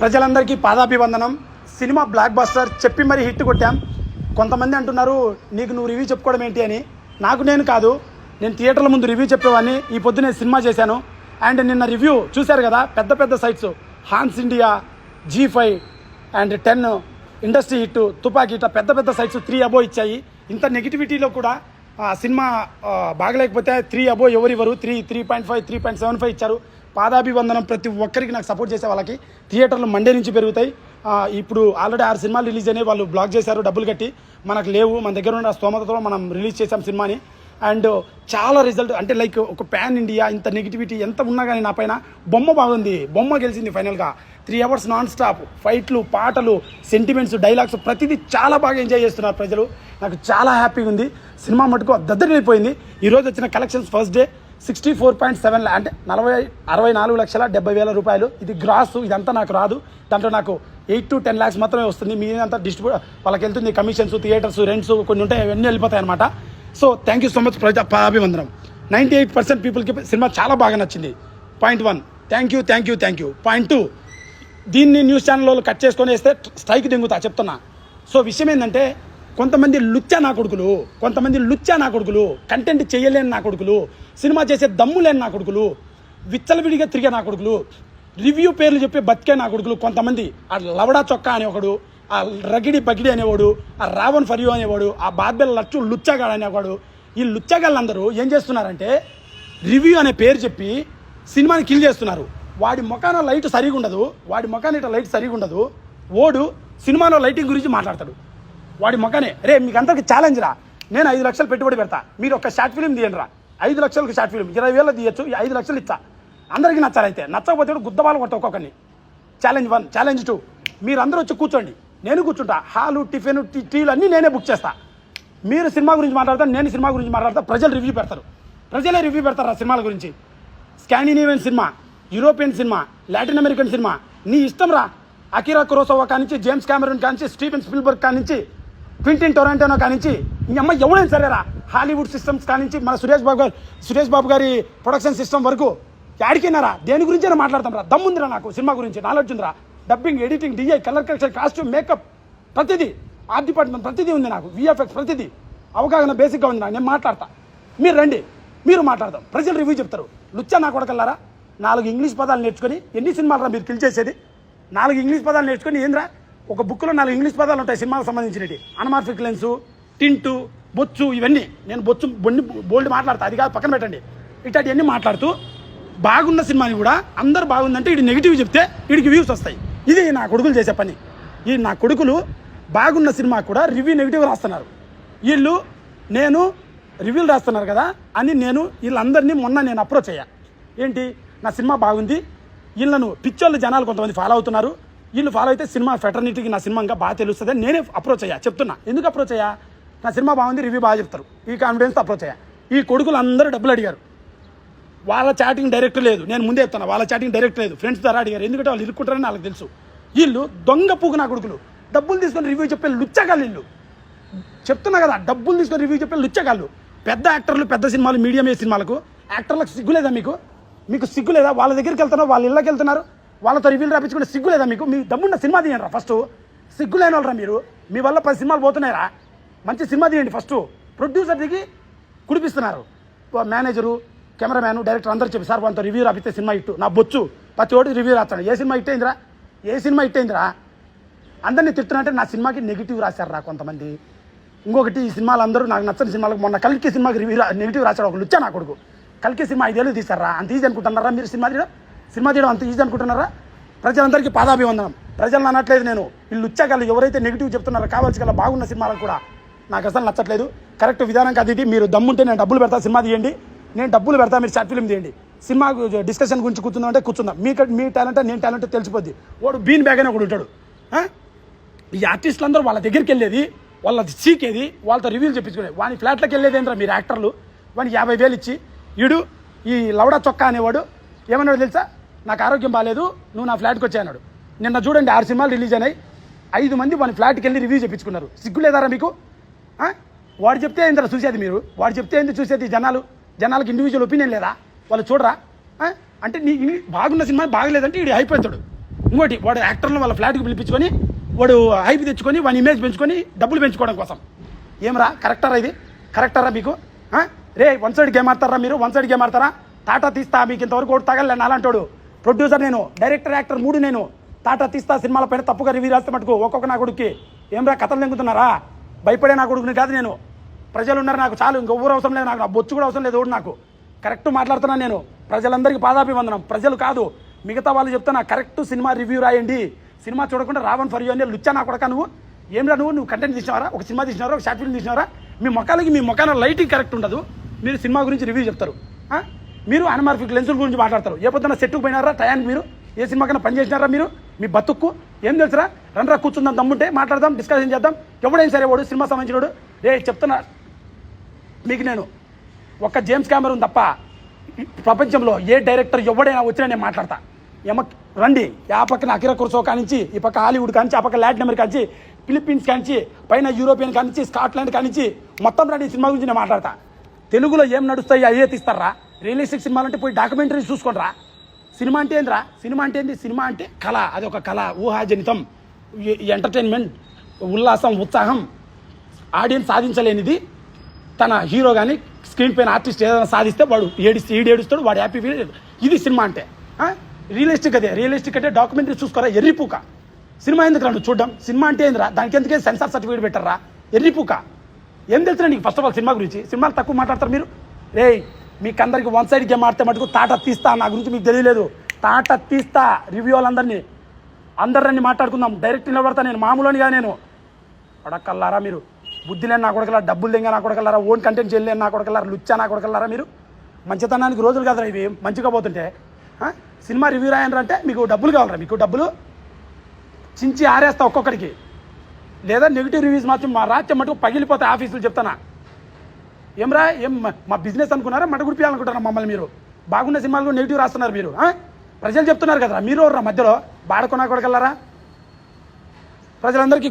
ప్రజలందరికీ పాదాభివందనం. Cinema block buster చెప్పి మరీ హిట్ కొట్టాం. కొంతమంది అంటున్నారు నీకు నువ్వు రివ్యూ చెప్పుకోవడం ఏంటి అని. నాకు నేను కాదు నేను థియేటర్ల ముందు రివ్యూ చెప్పేవాడిని. ఈ పొద్దు నేను సినిమా చేశాను. అండ్ నిన్న రివ్యూ చూశారు కదా పెద్ద పెద్ద sites. Hans India Zee five and ten industry hit Tupaki ఇట్లా పెద్ద పెద్ద సైట్స్ త్రీ అబో ఇచ్చాయి. ఇంత నెగిటివిటీలో కూడా సినిమా బాగలేకపోతే త్రీ అబో ఎవరివ్వరు three three point five three point seven five ఇచ్చారు. పాదాభివందనం ప్రతి ఒక్కరికి నాకు సపోర్ట్ చేసే వాళ్ళకి థియేటర్లు మండే నుంచి పెరుగుతాయి. ఇప్పుడు ఆల్రెడీ ఆరు సినిమాలు రిలీజ్ అయినాయి. వాళ్ళు బ్లాక్ చేశారు డబ్బులు కట్టి. మనకు లేవు. మన దగ్గర ఉన్న స్తోమతతో మనం రిలీజ్ చేసాం సినిమాని. అండ్ చాలా రిజల్ట్ అంటే లైక్ ఒక ప్యాన్ ఇండియా ఇంత నెగిటివిటీ ఎంత ఉన్నా కానీ నా పైన బొమ్మ బాగుంది. బొమ్మ గెలిచింది ఫైనల్గా. త్రీ అవర్స్ నాన్ స్టాప్ ఫైట్లు పాటలు సెంటిమెంట్స్ డైలాగ్స్ ప్రతిదీ చాలా బాగా ఎంజాయ్ చేస్తున్నారు ప్రజలు. నాకు చాలా హ్యాపీగా ఉంది. సినిమా మటుకు దద్దరిపోయింది ఈరోజు వచ్చిన collections first day sixty four point seven అంటే నలభై అరవై నాలుగు లక్షల డెబ్బై వేల రూపాయలు. ఇది గ్రాస్ ఇదంతా నాకు రాదు. దాంట్లో నాకు ఎయిట్ టు టెన్ ల్యాక్స్ మాత్రమే వస్తుంది. మీదంతా డిస్ట్రిబ్యూట్ వాళ్ళకి వెళ్తుంది కమిషన్స్ థియేటర్స్ రెంట్స్ కొన్ని ఉంటాయి అవన్నీ వెళ్ళిపోతాయి అనమాట so thank you so much ప్రజా అభివందనం నైంటీ ఎయిట్ పర్సెంట్ పీపుల్కి సినిమా చాలా బాగా నచ్చింది. Point one thank you thank you thank you point two దీన్ని న్యూస్ ఛానల్లో కట్ చేసుకొని వేస్తే స్ట్రైక్ దింగుతా చెప్తున్నా. సో విషయం ఏంటంటే కొంతమంది లుచ్చా నా కొడుకులు కొంతమంది లుచ్చా నా కొడుకులు కంటెంట్ చేయలేని నా కొడుకులు సినిమా చేసే దమ్ము లేని నా కొడుకులు విచ్చలవిడిగా తిరిగే నా కొడుకులు రివ్యూ పేర్లు చెప్పి బతికే నా కొడుకులు కొంతమంది. ఆ లవడా చొక్కా అని ఒకడు ఆ రగిడి పగిడి అనేవాడు ఆ రావణ్ ఫరియో అనేవాడు ఆ బాబెల్ లచ్చు లుచ్చగాడు అనేవాడు. ఈ లుచ్చగాళ్ళందరూ ఏం చేస్తున్నారంటే రివ్యూ అనే పేరు చెప్పి సినిమాని కిల్ చేస్తున్నారు. వాడి ముఖాన లైట్ సరిగా ఉండదు వాడి ముఖాన ఇట్లా లైట్ సరిగా ఉండదు. ఓడు సినిమాలో లైటింగ్ గురించి మాట్లాడతాడు. వాడి ముఖానే రే మీకు అందరికి ఛాలెంజ్ రా. నేను ఐదు లక్షలు పెట్టుబడి పెడతా. మీరు ఒక షార్ట్ ఫిలిం తీయండి రా ఐదు లక్షలకు షార్ట్ ఫిలిం ఇరవై వేలు తీయచ్చు ఐదు లక్షలు ఇస్తా. అందరికీ నచ్చాలైతే నచ్చకపోతే గుద్దబాలు కొట్ట ఒక్కొక్కరిని. ఛాలెంజ్ వన్ ఛాలెంజ్ టూ మీరు అందరూ వచ్చి కూర్చోండి. నేను కూర్చుంటా. హాలు టిఫిన్ టీ- టీలు అన్నీ నేనే బుక్ చేస్తా. మీరు సినిమా గురించి మాట్లాడతారు నేను సినిమా గురించి మాట్లాడతా ప్రజలు రివ్యూ పెడతారు. ప్రజలే రివ్యూ పెడతారు ఆ సినిమాల గురించి. Scandinavian cinema European cinema Latin American cinema నీ ఇష్టం రా. అకిరా కురోసోవా కానించి జేమ్స్ కెమెరూన్ కానించి స్టీఫెన్ స్పిల్బర్గ్ కానించి క్వింటిన్ టొరాంటోనో కానించి మీ అమ్మ ఎవడైనా సరేరా హాలీవుడ్ సిస్టమ్స్ కానించి మన సురేష్ బాబు గారు సురేష్ బాబు గారి ప్రొడక్షన్ సిస్టమ్ వరకు యాడికినారా దేని గురించైనా మాట్లాడతాం రా. దమ్ముందిరా నాకు సినిమా గురించి నాలెడ్జ్ ఉందిరా. Dubbing editing DI colour correction costume makeup ప్రతిదీ ఆర్ట్ డిపార్ట్మెంట్ ప్రతిదీ ఉంది నాకు విఎఫ్ఎక్స్ ప్రతిదీ. అవగాహన బేసిక్గా ఉంది నాకు నేను మాట్లాడతా. మీరు రండి మీరు మాట్లాడదాం. ప్రజలు రివ్యూ చెప్తారు. లుచ్చా నా కొడకల్లారా? నాలుగు ఇంగ్లీష్ పదాలు నేర్చుకొని ఎన్ని సినిమాలు రా మీరు కిల్ చేసేది? నాలుగు ఇంగ్లీష్ పదాలు నేర్చుకొని ఏంద్రా? ఒక బుక్లో నాలుగు ఇంగ్లీష్ పదాలు ఉంటాయి సినిమాకి సంబంధించినవి. అనమార్ఫిక్ లెన్సు టింటు బొచ్చు ఇవన్నీ. నేను బొచ్చు బొన్ని బోల్డ్ మాట్లాడతా. అది కాదు పక్కన పెట్టండి. ఇట్లాంటివన్నీ మాట్లాడుతూ బాగున్న సినిమాని కూడా అందరు బాగుందంటే ఇటు నెగిటివ్ చెప్తే వీడికి వ్యూస్ వస్తాయి. ఇది నా కొడుకులు చేసే పని. ఈ నా కొడుకులు బాగున్న సినిమా కూడా రివ్యూ నెగిటివ్ రాస్తున్నారు. వీళ్ళు నేను రివ్యూలు రాస్తున్నారు కదా అని నేను వీళ్ళందరినీ మొన్న నేను అప్రోచ్ అయ్యా. ఏంటి? నా సినిమా బాగుంది. వీళ్ళను పిక్చర్లు జనాలు కొంతమంది ఫాలో అవుతున్నారు. వీళ్ళు ఫాలో అయితే సినిమా ఫెటర్నిటీకి నా సినిమా ఇంకా బాగా తెలుస్తుంది నేనే అప్రోచ్ అయ్యా. చెప్తున్నా. ఎందుకు అప్రోచ్ అయ్యా? నా సినిమా బాగుంది రివ్యూ బాగా చెప్తారు. ఈ కాన్ఫిడెన్స్తో అప్రోచ్ అయ్యా. ఈ కొడుకులు అందరూ డబ్బులు అడిగారు. వాళ్ళ చాటింగ్ డైరెక్ట్ లేదు. నేను ముందే చెప్తాను వాళ్ళ చాటింగ్ డైరెక్ట్ లేదు. ఫ్రెండ్స్ ద్వారా అడిగారు. ఎందుకంటే వాళ్ళు ఇరుక్కుంటారని వాళ్ళకి తెలుసు. వీళ్ళు దొంగ పూగు నా కొడుకులు. డబ్బులు తీసుకొని రివ్యూ చెప్పే లుచ్చగాళ్ళు వీళ్ళు. చెప్తున్నా కదా డబ్బులు తీసుకొని రివ్యూ చెప్పే లుచ్చగాళ్ళు. పెద్ద యాక్టర్లు పెద్ద సినిమాలు మీడియం ఏ సినిమాలకు యాక్టర్లకు సిగ్గు లేదా మీకు? మీకు సిగ్గు లేదా వాళ్ళ దగ్గరికి వెళ్తున్నారు వాళ్ళ ఇళ్ళకి వెళ్తున్నారు. వాళ్ళతో రివ్యూలు రాపించుకుంటే సిగ్గు లేదా మీకు? మీ దమ్మున్న సినిమా తీయండి రా ఫస్ట్. సిగ్గు లేని వాళ్ళరా మీరు? మీ వల్ల పది సినిమాలు పోతున్నాయరా. మంచి సినిమా తీయండి ఫస్ట్. ప్రొడ్యూసర్ దిగి కుడిపిస్తున్నారు. మేనేజరు కెమెరామ్యాన్ డైరెక్టర్ అందరూ చెప్పి సార్ కొంత రివ్యూ రాపితే సినిమా ఇట్టు నా బొచ్చు. ప్రతి ఒక్కటి రివ్యూ రాస్తాడు ఏ సినిమా ఇట్టేందిరా ఏ సినిమా ఇట్టేందిరా అందరినీ తిడుతున్నట్టే నా సినిమాకి నెగిటివ్ రాశారు రా కొంతమంది. ఇంకొకటి ఈ సినిమాలు అందరూ నాకు నచ్చని సినిమాలకు మొన్న కలికి సినిమాకి రివ్యూ నెగిటివ్ రాశాడు ఒకళ్ళు వచ్చా నా కొడుకు. కలికి సినిమా ఐదేళ్ళు తీశారా అంత ఈజీ అనుకుంటున్నారా మీరు సినిమా తీయడం? సినిమా తీయడం అంత ఈజీ అనుకుంటున్నారా? ప్రజలందరికీ పాదాభివందనం. ప్రజలను అనట్లేదు నేను. వీళ్ళు లుచ్చాగలు ఎవరైతే నెగిటివ్ చెప్తున్నారో కావాల్సి గల బాగున్న సినిమాలకు కూడా నాకు అసలు నచ్చట్లేదు. కరెక్ట్ విధానం కాదు ఇది. మీరు దమ్ముంటే నేను డబ్బులు పెడతా సినిమా తీయండి. నేను డబ్బులు పెడతా మీరు షార్ట్ ఫిల్మ్ తీయండి. సినిమా డిస్కషన్ గురించి కూర్చుందాం అంటే కూర్చుందాం. మీ మీ టాలెంట్ నేను టాలెంట్ తెలిసిపోద్ది. వాడు బీన్ బ్యాగ్ అని ఒకడు ఉంటాడు. ఈ ఆర్టిస్టులు అందరూ వాళ్ళ దగ్గరికి వెళ్ళేది వాళ్ళ చీకేది వాళ్ళతో రివ్యూలు చెప్పించుకునేది. వాని ఫ్లాట్లోకి వెళ్ళేది మీరు యాక్టర్లు వానికి యాభై వేలు ఇచ్చి ఈడు ఈ లవడా చొక్కా అనేవాడు ఏమన్నాడు తెలుసా? నాకు ఆరోగ్యం బాగాలేదు నువ్వు నా ఫ్లాట్కి వచ్చాయన్నాడు నిన్న చూడండి ఆరు సినిమాలు రిలీజ్ అయినాయి. ఐదు మంది వాని ఫ్లాట్కి వెళ్ళి రివ్యూ చెప్పించుకున్నారు. సిగ్గు లేదారా మీకు వాడు చెప్తే ఏంటరా చూసేది మీరు? వాడు చెప్తే ఏంది చూసేది జనాలు? జనాలకు ఇండివిజువల్ ఒపీనియన్ లేదా? వాళ్ళు చూడరా? అంటే నీ బాగున్న సినిమా బాగలేదంటే ఈడు అయిపోతాడు. ఇంకోటి వాడు యాక్టర్లను వాళ్ళ ఫ్లాట్కి పిలిపించుకొని వాడు హైప్ తెచ్చుకొని వాని ఇమేజ్ పెంచుకొని డబ్బులు పెంచుకోవడం కోసం. ఏమరా? కరెక్టరా ఇది? కరెక్టరా మీకు? రే వన్ సైడ్ గేమ్ ఆడతారా మీరు? వన్ సైడ్ గేమ్ ఆడతారా? టాటా తీస్తా మీకు ఇంతవరకు ఒకటి తగలే అలాంటోడు ప్రొడ్యూసర్ నేను డైరెక్టర్ యాక్టర్ మూడు నేను. టాటా తీస్తా సినిమాల పైన తప్పుగా రివ్యూ రాస్తే మటుకు ఒక్కొక్క నా కొడుక్కి. ఏమరా? కథలు తెంగుతున్నారా భయపడే నా కొడుకుని కాదు నేను. ప్రజలు ఉన్నారు నాకు చాలు ఇంక ఊరు అవసరం లేదు నాకు నా బొచ్చు కూడా అవసరం లేదు ఓడు నాకు. కరెక్ట్ మాట్లాడుతున్నాను నేను. ప్రజలందరికీ పాదాభివందనం. ప్రజలు కాదు మిగతా వాళ్ళు చెప్తున్నా కరెక్ట్ సినిమా రివ్యూ రాయండి. సినిమా చూడకుండా రావణ్ ఫర్ యూ అని లుచ్చా నా కొడక నువ్వు? ఏం రా నువ్వు? నువ్వు కంటెంట్ తీసినావరా ఒక సినిమా తీసినారా ఒక షార్ట్ ఫిల్మ్ తీసినారా మీ మొక్కలకి మీ మొక్కన లైటింగ్ కరెక్ట్ ఉండదు. మీరు సినిమా గురించి రివ్యూ చెప్తారు. మీరు అనమార్ఫిక్ లెన్సుల గురించి మాట్లాడతారు. ఏ పొద్దున సెట్కు పోయినారా? టయానికి మీరు? ఏ సినిమా కన్నా పని చేసినారా మీరు? మీ బతుక్కు? ఏం తెలుసురా? రండ్రా కూర్చుందాం దమ్ముంటే మాట్లాడదాం డిస్కషన్ చేద్దాం. ఎవడైనా సరే వాడు సినిమా సంబంధించినోడు. రే చెప్తున్నా. మీకు నేను ఒక్క జేమ్స్ కెమెరూన్ తప్ప ప్రపంచంలో ఏ డైరెక్టర్ ఎవడైనా వచ్చినా నేను మాట్లాడతా. ఎమ రండి ఆ పక్కన అకిరా కుర్సో కానించి ఈ పక్క హాలీవుడ్ కానించి ఆ పక్క లాటిన్ అమెరికా కానించి ఫిలిప్పీన్స్ కానించి పైన యూరోపియన్ కానించి స్కాట్లాండ్ కానించి మొత్తం రండి ఈ సినిమా గురించి నేను మాట్లాడతా. తెలుగులో ఏం నడుస్తాయి అవే తీస్తారా? రియలిస్టిక్ సినిమాలు అంటే పోయి డాక్యుమెంటరీ చూసుకోండిరా. సినిమా అంటే ఏందిరా? సినిమా అంటే ఏంది? సినిమా అంటే కళ అది ఒక కళ ఊహాజనితం ఎంటర్టైన్మెంట్ ఉల్లాసం ఉత్సాహం ఆడియన్స్ సాధించలేనిది. తన హీరో కానీ స్క్రీన్ పైన ఆర్టిస్ట్ ఏదైనా సాధిస్తే వాడు ఏడిస్తే ఈడు ఏడుస్తాడు వాడు హ్యాపీ ఫీల్ ఇది సినిమా అంటే. రియలిస్టిక్ అదే. రియలిస్టిక్ అంటే డాక్యుమెంటరీ చూసుకోరా? ఎర్రిపూక సినిమా ఎందుకు రా నువ్వు చూడడం? సినిమా అంటే ఏందిరా? దానికి ఎందుకే సెన్సార్ సర్టిఫికేట్ పెట్టారా? ఎర్రిపూక ఏం తెలుసు నీకు ఫస్ట్ ఆఫ్ ఆల్ సినిమా గురించి? సినిమాలు తక్కువ మాట్లాడతారు మీరు? రే మీకు అందరికి వన్ సైడ్ గేమ్ ఆడితే మటుకు తాట తీస్తా నా గురించి మీకు తెలియలేదు. తాట తీస్తా రివ్యూ వాళ్ళందరినీ. అందరిని మాట్లాడుకుందాం. డైరెక్ట్ నిలబడతా నేను. మామూలునిగా నేను. అడక్కల్లారా మీరు? బుద్ధి లేని నా కొడకలారా డబ్బులు లేని నా కొడకలారా ఓన్ కంటెంట్ చేయలేని నా కొడకలారా లుచ్చా నా కొడకలారా మీరు? మంచితనానికి రోజులు కదరా ఇవి మంచిగా పోతుంటే. సినిమా రివ్యూ రాయండి అంటే మీకు డబ్బులు కావాలరా మీకు డబ్బులు చించి ఆరేస్తా ఒక్కొక్కరికి లేదా నెగిటివ్ రివ్యూస్ మాత్రం మా రాత్రి మటుకు పగిలిపోతాయి ఆఫీసులు చెప్తానా? ఏమరా ఏం మా బిజినెస్ అనుకున్నారా? మట గుడిపించాలనుకుంటారా మమ్మల్ని మీరు? బాగున్న సినిమాలు కూడా నెగిటివ్ రాస్తున్నారు మీరు ప్రజలు చెప్తున్నారు కదరా మీరు రా మధ్యలో? బాడకొనా కొడకల్లారా ప్రజలందరికీ